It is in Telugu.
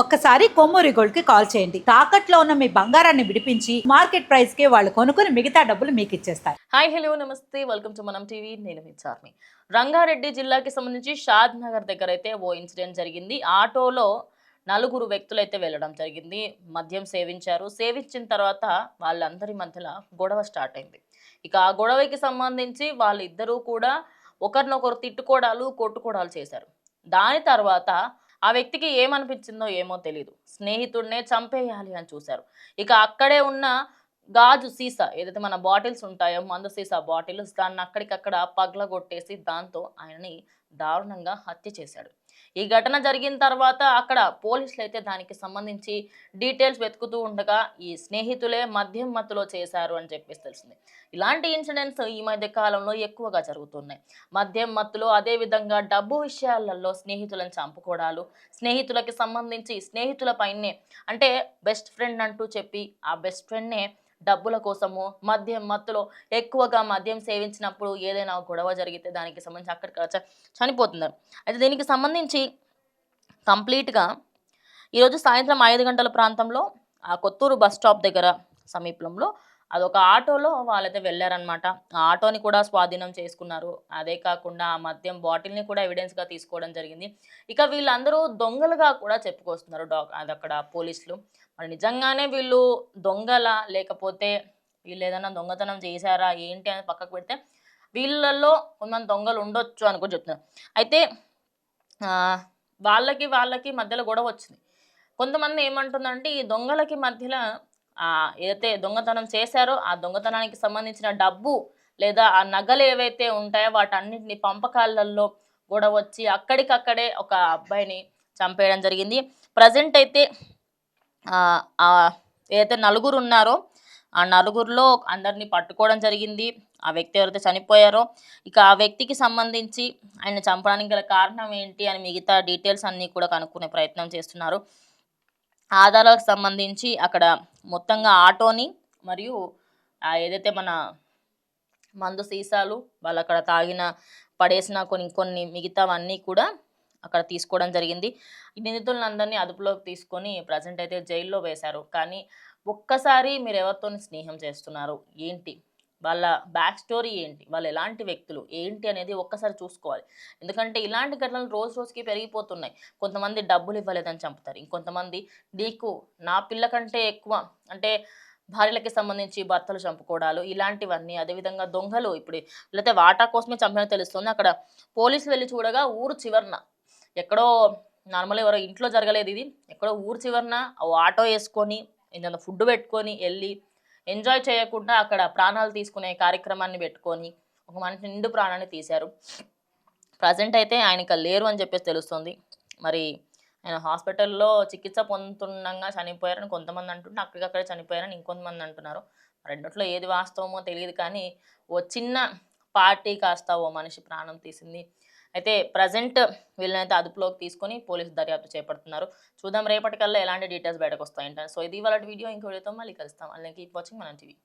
ఒక్కసారి కొమ్మూరి గోల్డ్కి కాల్ చేయండి. తాకట్లో ఉన్న మీ బంగారాన్ని విడిపించి మార్కెట్ ప్రైస్కి వాళ్ళు కొనుక్కుని మిగతా డబ్బులు మీకు ఇచ్చేస్తారు. హాయ్ హలో నమస్తే. Welcome to Manam TV. నేను మీ చార్మి. రంగారెడ్డి జిల్లాకి సంబంధించి షాద్ నగర్ దగ్గర అయితే ఓ ఇన్సిడెంట్ జరిగింది. ఆటోలో నలుగురు వ్యక్తులు అయితే వెళ్ళడం జరిగింది. మద్యం సేవించారు. సేవించిన తర్వాత వాళ్ళందరి మధ్యలో గొడవ స్టార్ట్ అయింది. ఇక ఆ గొడవకి సంబంధించి వాళ్ళిద్దరూ కూడా ఒకరినొకరు తిట్టుకోవడాలు కొట్టుకోవడాలు చేశారు. దాని తర్వాత ఆ వ్యక్తికి ఏమనిపించిందో ఏమో తెలియదు స్నేహితుడినే చంపేయాలి అని చూశారు. ఇక అక్కడే ఉన్న గాజు సీసా ఏదైతే మన బాటిల్స్ ఉంటాయో మందు సీసా బాటిల్స్ దాన్ని అక్కడికక్కడ పగలగొట్టేసి దాంతో ఆయనని దారుణంగా హత్య చేశాడు. ఈ ఘటన జరిగిన తర్వాత అక్కడ పోలీసులు అయితే దానికి సంబంధించి డీటెయిల్స్ వెతుకుతూ ఉండగా ఈ స్నేహితులే మద్యం మత్తులో చేశారు అని చెప్పేసి తెలిసింది. ఇలాంటి ఇన్సిడెంట్స్ ఈ మధ్య కాలంలో ఎక్కువగా జరుగుతున్నాయి. మద్యం మత్తులో అదే విధంగా డబ్బు విషయాలలో స్నేహితులను చంపుకోవడాలు స్నేహితులకి సంబంధించి స్నేహితుల పైనే అంటే బెస్ట్ ఫ్రెండ్ అంటూ చెప్పి ఆ బెస్ట్ ఫ్రెండ్నే డబ్బుల కోసము మద్యం మత్తులో ఎక్కువగా మద్యం సేవించినప్పుడు ఏదైనా గొడవ జరిగితే దానికి సంబంధించి అక్కడికి చనిపోతున్నారు. అయితే దీనికి సంబంధించి కంప్లీట్గా ఈరోజు సాయంత్రం ఐదు గంటల ప్రాంతంలో ఆ కొత్తూరు బస్ స్టాప్ దగ్గర సమీపంలో అదొక ఆటోలో వాళ్ళైతే వెళ్ళారనమాట ఆ ఆటోని కూడా స్వాధీనం చేసుకున్నారు. అదే కాకుండా ఆ మద్యం బాటిల్ని కూడా ఎవిడెన్స్గా తీసుకోవడం జరిగింది. ఇక వీళ్ళందరూ దొంగలుగా కూడా చెప్పుకొస్తున్నారు డాక్ అది అక్కడ పోలీసులు. మరి నిజంగానే వీళ్ళు దొంగల? లేకపోతే వీళ్ళు ఏదైనా దొంగతనం చేశారా? ఏంటి అని పక్కకు పెడితే వీళ్ళల్లో కొంతమంది దొంగలు ఉండొచ్చు అని కూడా చెప్తున్నారు. అయితే వాళ్ళకి వాళ్ళకి మధ్యలో గొడవ వచ్చింది. కొంతమంది ఏమంటుందంటే ఈ దొంగలకి మధ్యలో ఏదైతే దొంగతనం చేశారో ఆ దొంగతనానికి సంబంధించిన డబ్బు లేదా ఆ నగలు ఏవైతే ఉంటాయో వాటన్నిటిని పంపకాలలో గొడవ వచ్చి అక్కడికక్కడే ఒక అబ్బాయిని చంపేయడం జరిగింది. ప్రజెంట్ అయితే ఏదైతే నలుగురు ఉన్నారో ఆ నలుగురిలో అందరినీ పట్టుకోవడం జరిగింది. ఆ వ్యక్తి ఎవరైతే చనిపోయారో ఇక ఆ వ్యక్తికి సంబంధించి ఆయన చంపడానికి గల కారణం ఏంటి అని మిగతా డీటెయిల్స్ అన్నీ కూడా కనుక్కునే ప్రయత్నం చేస్తున్నారు. ఆధారాలకు సంబంధించి అక్కడ మొత్తంగా ఆటోని మరియు ఏదైతే మన మందు సీసాలు వాళ్ళు అక్కడ తాగిన పడేసిన కొన్ని కొన్ని మిగతావన్నీ కూడా అక్కడ తీసుకోవడం జరిగింది. ఈ నిందితులందరినీ అదుపులోకి తీసుకొని ప్రజెంట్ అయితే జైల్లో వేశారు. కానీ ఒక్కసారి మీరు ఎవరితో స్నేహం చేస్తున్నారు? ఏంటి? వాళ్ళ బ్యాక్ స్టోరీ ఏంటి? వాళ్ళు ఎలాంటి వ్యక్తులు? ఏంటి అనేది ఒక్కసారి చూసుకోవాలి. ఎందుకంటే ఇలాంటి ఘటనలు రోజు రోజుకి పెరిగిపోతున్నాయి. కొంతమంది డబ్బులు ఇవ్వలేదని చంపుతారు. ఇంకొంతమంది నీకు నా పిల్ల కంటే ఎక్కువ అంటే భార్యలకి సంబంధించి భర్తలు చంపుకోవడాలు ఇలాంటివన్నీ అదేవిధంగా దొంగలు ఇప్పుడు లేకపోతే వాటా కోసమే చంపిన తెలుస్తుంది. అక్కడ పోలీసులు వెళ్ళి చూడగా ఊరు చివరిన ఎక్కడో నార్మల్ ఎవరో ఇంట్లో జరగలేదు ఇది. ఎక్కడో ఊరు చివరన ఓ ఆటో వేసుకొని ఏదైనా ఫుడ్ పెట్టుకొని వెళ్ళి ఎంజాయ్ చేయకుండా అక్కడ ప్రాణాలు తీసుకునే కార్యక్రమాన్ని పెట్టుకొని ఒక మనిషి నిండు ప్రాణాన్ని తీశారు. ప్రజెంట్ అయితే ఆయన లేరు అని చెప్పేసి తెలుస్తుంది. మరి ఆయన హాస్పిటల్లో చికిత్స పొందుతుండగా చనిపోయారని కొంతమంది అంటుంటే అక్కడికక్కడే చనిపోయారని ఇంకొంతమంది అంటున్నారు. రెండిట్లో ఏది వాస్తవమో తెలియదు కానీ ఓ చిన్న పార్టీ కాస్త ఓ మనిషి ప్రాణం తీసింది. అయితే ప్రజెంట్ వీళ్ళనైతే అదుపులోకి తీసుకొని పోలీసు దర్యాప్తు చేపడుతున్నారు. చూద్దాం రేపటికల్లా ఎలాంటి డీటెయిల్స్ బయటకు వస్తాయంట. సో ఇది వాళ్ళ వీడియో. ఇంకో వీడియోతో మళ్ళీ కలుస్తాం. అలాగే కీప్ వాచింగ్ మన టీవీ